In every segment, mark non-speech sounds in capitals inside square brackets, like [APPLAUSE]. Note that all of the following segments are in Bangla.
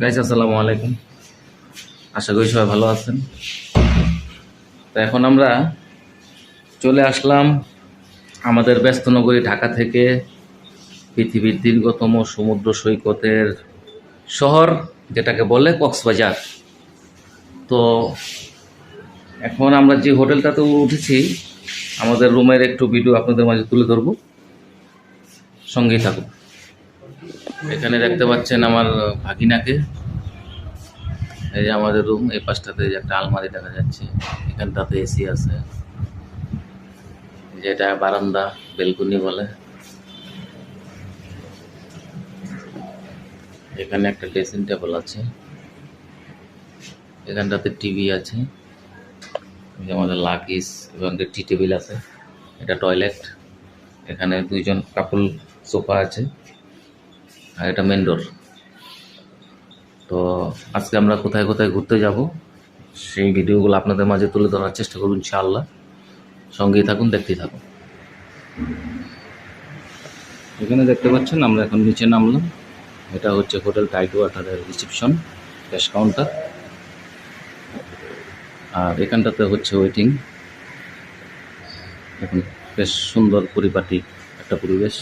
গাইজ আসসালামু আলাইকুম। আশা করি সবাই ভালো আছেন। তো এখন আমরা চলে আসলাম আমাদের ব্যস্ত নগরী ঢাকা থেকে পৃথিবীর দীর্ঘতম সমুদ্র সৈকতের শহর, যেটাকে বলে কক্সবাজার। তো এখন আমরা যে হোটেলটাতে উঠেছি, আমাদের রুমের একটু ভিডিও আপনাদের মাঝে তুলে ধরবো। সঙ্গেই থাকুন এখানে দেখতে পাচ্ছেন আমার ভাগিনাকে। এই যে আমাদের রুম এই পাশটাতে যে একটা আলমারি দেখা যাচ্ছে, এখানটাতে এসি আছে। যেটা বারান্দা, বেলকুনি বলে। এখানে একটা ড্রেসিং টেবিল আছে। এখানটাতে টিভি আছে। আমাদের লাকিস এবং একটা টি টেবিল আছে। এটা টয়লেট এখানে দুইজন কাপল সোফা আছে আর এটা মেন ডোর তো আজকে আমরা কোথায় কোথায় ঘুরতে যাব, সেই ভিডিওগুলো আপনাদের মাঝে তুলে ধরার চেষ্টা করুন ইনশাআল্লাহ। সঙ্গেই থাকুন, দেখতেই থাকুন। এখানে দেখতে পাচ্ছেন, আমরা এখন নিচে নামলাম। এটা হচ্ছে হোটেল টাইট ওয়াটারের রিসেপশন, ক্যাশ কাউন্টার। আর এখানটাতে হচ্ছে ওয়েটিং। এখন বেশ সুন্দর পরিপাটি একটা পরিবেশ।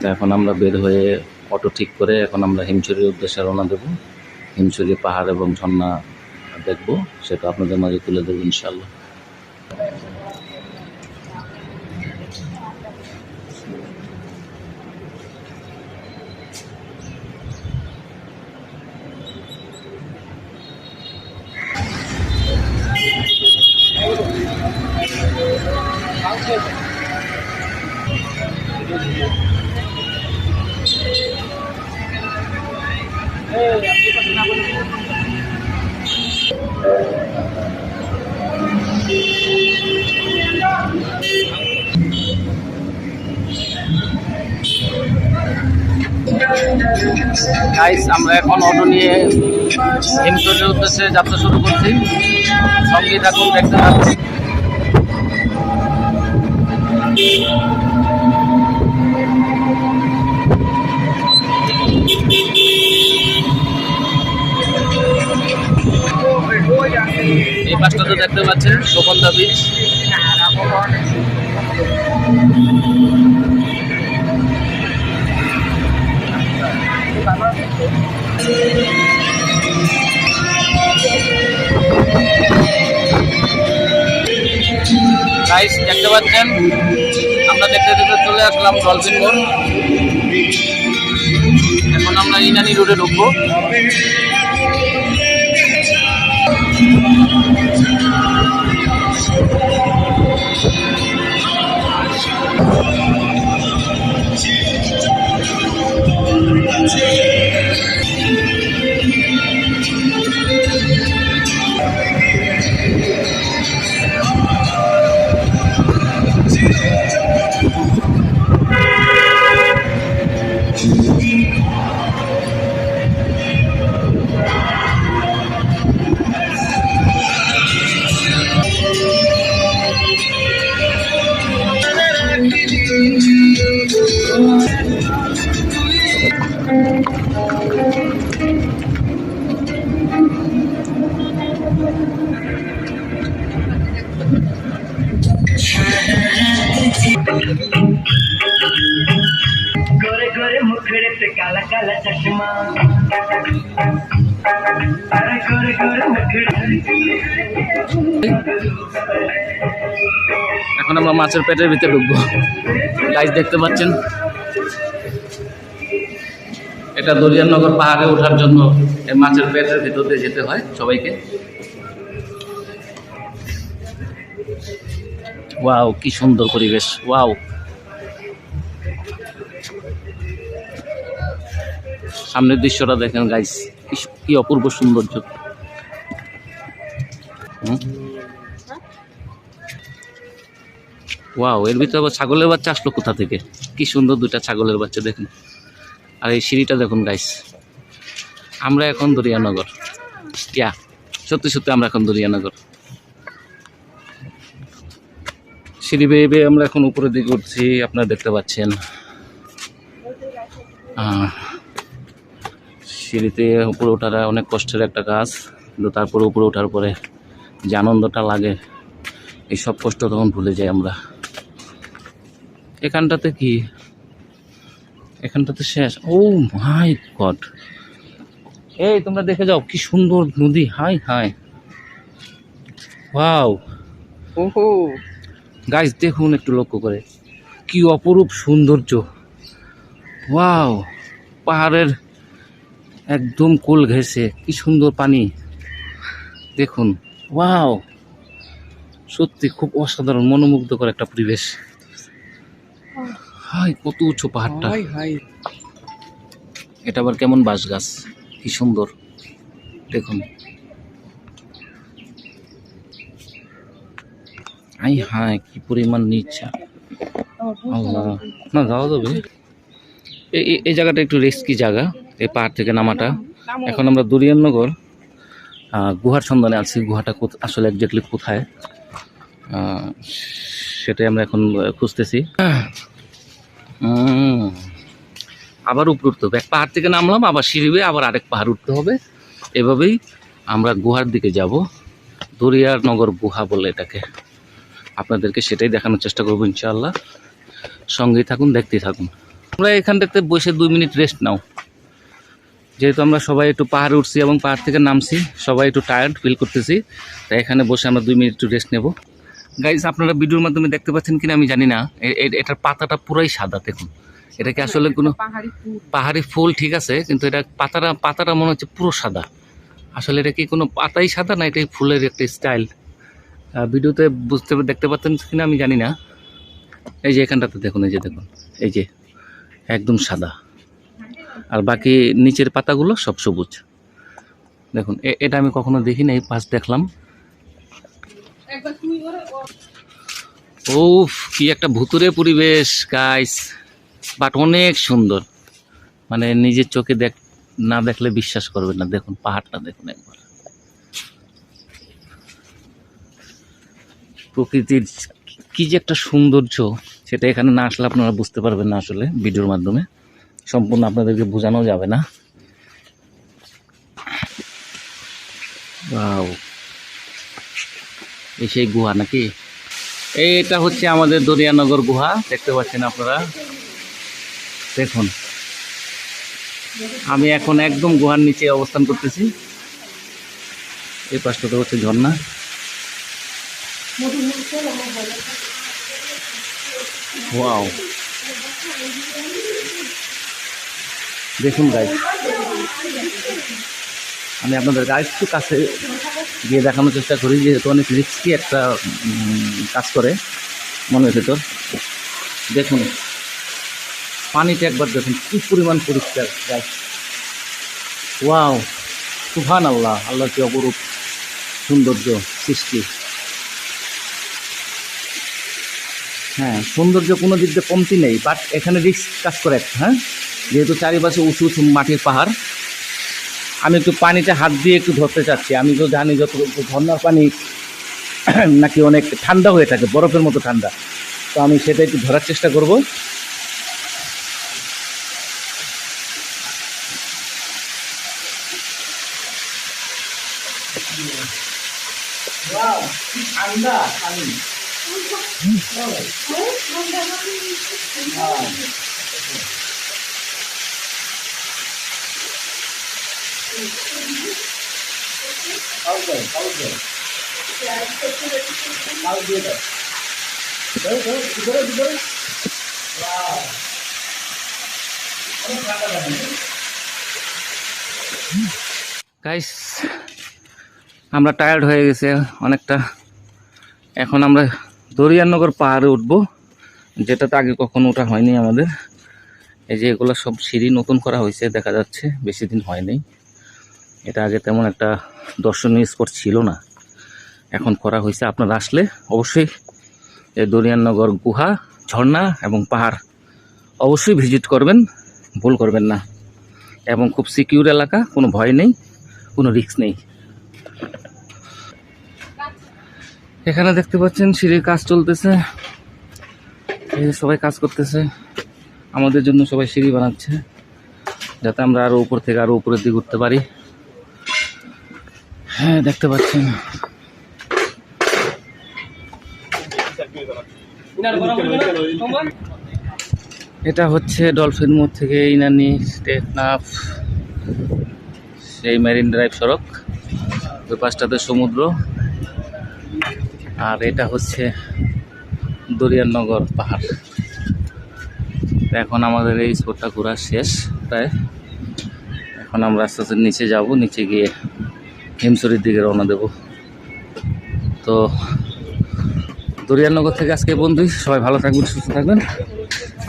তো এখন আমরা বের হয়ে অটো ঠিক করে এখন আমরা হিমছড়ির উদ্দেশ্যে রওনা দেবো। হিমছড়ি পাহাড় এবং ঝর্ণা দেখব, সেটা আপনাদের মাঝে তুলে দেবো ইনশাল্লাহ গাইস আমরা এখন অটো নিয়ে হিমচরের উদ্দেশ্যে যাত্রা শুরু করছি। সঙ্গে থাকুন দেখতে পাচ্ছি এই পাশটা তো দেখতে পাচ্ছেন সুগন্ধা বীচ গাইস দেখতে পাচ্ছেন? আমরা দেখতে দেখতে চলে আসলাম ডলফিন মোড় এখন আমরা ইনানি রোডে ঢুকবো। Thank you. मुखड़े पे काला काला चश्मा अरे गोरे गोरे मुखड़े এখন আমরা মাছের পেটের ভিতরে ঢুকবো গাইস দেখতে পাচ্ছেন এটা দরিয়ানগর পাহাড়ে ওঠার জন্য এই মাছের পেটের ভিতর দিয়ে যেতে হয় সবাইকে ওয়াও কি সুন্দর পরিবেশ ওয়াও সামনের দৃশ্যটা দেখেন গাইস কি অপূর্ব সৌন্দর্য। ওয়াও এর ভিতরে আবার ছাগলের বাচ্চা আসলো কোথা থেকে? কি সুন্দর দুইটা ছাগলের বাচ্চা, দেখুন। আর এই সিঁড়িটা দেখুন গাইস আমরা এখন দরিয়ানগর। ইয়া, সত্যি সত্যি আমরা এখন দরিয়ানগর। সিঁড়ি বেয়ে বেয়ে আমরা এখন উপরের দিকে উঠছি, আপনারা দেখতে পাচ্ছেন। সিঁড়িতে উপরে ওঠাটা অনেক কষ্টের একটা কাজ। কিন্তু তারপরে উপরে ওঠার পরে যে আনন্দটা লাগে এই সব কষ্ট তখন ভুলে যাই আমরা। এখানটাতে কি? এখানটাতে শেষ। Oh my god! এই তোমরা দেখে যাও কি সুন্দর নদী। Hi hi. ওয়াও। ওহো। গাইস দেখুন একটু লক্ষ্য করে। কি অপরূপ সৌন্দর্য। ওয়াও। পাহাড়ের একদম কোল ঘেঁষে কি সুন্দর পানি। দেখুন ওয়াও! সত্যি খুব অসাধারণ মনোমুগ্ধকর একটা পরিবেশ। হাই কত উঁচু পাহাড়টা। এটা আবার কেমন বাঁশ গাছ কি সুন্দর। দেখুন। আই হাই কি পরিমাণ নিচা। আল্লাহ। না যাওয়া যাবে। এই জায়গাটা একটু রিস্কি জায়গা। এই পাহাড় থেকে নামাটা। এখন আমরা দুরিয়াননগর আহ, গুহার সন্ধানে আছি। গুহাটা কোথ- আসলে একজাক্টলি কোথায়? সেটাই আমরা এখন খুঁজতেছি। আবার উপরে উঠতে হবে। এক পাহাড় থেকে নামলাম আবার সিঁড়ি আবার আরেক পাহাড় উঠতে হবে। এভাবেই আমরা গুহার দিকে যাব। দরিয়ানগর গুহা বলে এটাকে। আপনাদেরকে সেটাই দেখানোর চেষ্টা করব ইনশাআল্লাহ। সঙ্গেই থাকুন দেখতেই থাকুন। আমরা এখানটাতে বসে দুই মিনিট রেস্ট নাও। যেহেতু আমরা সবাই একটু পাহাড়ে উঠছি এবং পাহাড় থেকে নামছি সবাই একটু টায়ার্ড ফিল করতেছি। তাই এখানে বসে আমরা দুই মিনিট একটু রেস্ট নেব। গাইজ আপনারা ভিডিওর মাধ্যমে দেখতে পাচ্ছেন কিনা আমি জানি না। এটার পাতাটা পুরাই সাদা দেখুন। এটা কি আসলে কোনো পাহাড়ি ফুল? পাহাড়ি ফুল ঠিক আছে কিন্তু এটা পাতাটা পাতাটা মনে হচ্ছে পুরো সাদা। আসলে এটা কি কোনো পাতাই সাদা না এটাই ফুলের একটা স্টাইল ভিডিওতে বুঝতে দেখতে পাচ্ছেন কিনা আমি জানি না। এই যে এখানটাতে দেখুন এই যে দেখুন এই যে একদম সাদা। আর বাকি নিচের পাতাগুলো সব সবুজ। দেখুন এটা আমি কখনো দেখি নাই পাশ দেখলাম। ও কি একটা ভুতুরে পরিবেশ গাইস বাট অনেক সুন্দর। মানে নিজের চোখে দেখ না দেখলে বিশ্বাস করবেন না। দেখুন পাহাড়টা দেখুন একবার। প্রকৃতির কি যে একটা সৌন্দর্য সেটা এখানে না আসলে আপনারা বুঝতে পারবেন না আসলে ভিডিওর মাধ্যমে। সম্পূর্ণ আপনাদেরকে বোঝানো যাবে না. এই সেই গুহা নাকি? এইটা হচ্ছে আমাদের দরিয়ানগর গুহা, দেখতে পাচ্ছেন আপনারা? দেখুন। আমি এখন একদম গুহার নিচে অবস্থান করতেছি। এই পাশটাতে হচ্ছে ঝর্ণা। ওয়াও। দেখুন গাই আমি আপনাদের একটু কাছে গিয়ে দেখানোর চেষ্টা করি, যেহেতু অনেক রিস্কি একটা কাজ করে মনের ভেতর। দেখুন পানিটা একবার দেখুন কি পরিমাণ পরিষ্কার গাছ ওয়াও সুহান আল্লাহ আল্লাহ কি অপরূপ সৌন্দর্য সৃষ্টি। হ্যাঁ সৌন্দর্য কোনো দিক দিয়ে কমতি নেই বাট এখানে রিস্ক কাজ করে একটা হ্যাঁ? যেহেতু চারিপাশে উঁচু উঁচু মাটির পাহাড় আমি একটু পানিতে হাত দিয়ে একটু ধরতে চাচ্ছি। আমি তো জানি যত ঝর্নার পানি [CLEARS THROAT] নাকি অনেক ঠান্ডা হয়ে থাকে বরফের মতো ঠান্ডা। তো আমি সেটা একটু ধরার চেষ্টা করব। ঠান্ডা পানি। গাইস আমরা টায়ার্ড হয়ে গেছে অনেকটা। এখন আমরা দরিয়ানগর পাহাড়ে উঠবো, যেটাতে আগে কখনো ওঠা হয়নি আমাদের। এই যে এগুলো সব সিঁড়ি নতুন করা হয়েছে, দেখা যাচ্ছে, বেশি দিন হয়নি এটা আগে তেমন একটা দর্শনীয় স্পট ছিল না। এখন করা হয়েছে। আপনারা আসলে অবশ্যই এই দরিয়ানগর গুহা, ঝর্ণা এবং পাহাড় অবশ্যই ভিজিট করবেন, ভুল করবেন না। এবং খুব সিকিউর এলাকা, কোনো ভয় নেই, কোনো রিস্ক নেই। এখানে দেখতে পাচ্ছেন সিঁড়ির কাজ চলতেছে। সবাই কাজ করতেছে। আমাদের জন্য সবাই সিঁড়ি বানাচ্ছে, যাতে আমরা আরও উপর থেকে আরও উপরের দিকে উঠতে পারি। হ্যাঁ দেখতে পাচ্ছেন। এটা হচ্ছে ডলফিন মোড় থেকে ইনানি টেকনাফ সেই মেরিন ড্রাইভ সড়ক। ওই পাশটাতে সমুদ্র। আর এটা হচ্ছে দরিয়ানগর পাহাড়। এখন আমাদের এই স্পটটা ঘোরা শেষ প্রায়। এখন আমরা আস্তে আস্তে নিচে যাব নিচে গিয়ে হিমসরির দিকে রওনা দেব। তো দরিয়ানগর থেকে আজকে বন্ধু সবাই ভালো থাকবেন, সুস্থ থাকবেন।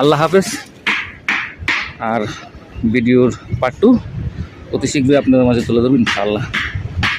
আল্লাহ হাফেজ। আর ভিডিওর পার্ট টু অতি শীঘ্রই আপনাদের মাঝে তুলে ধরবেন ইনশাআল্লাহ।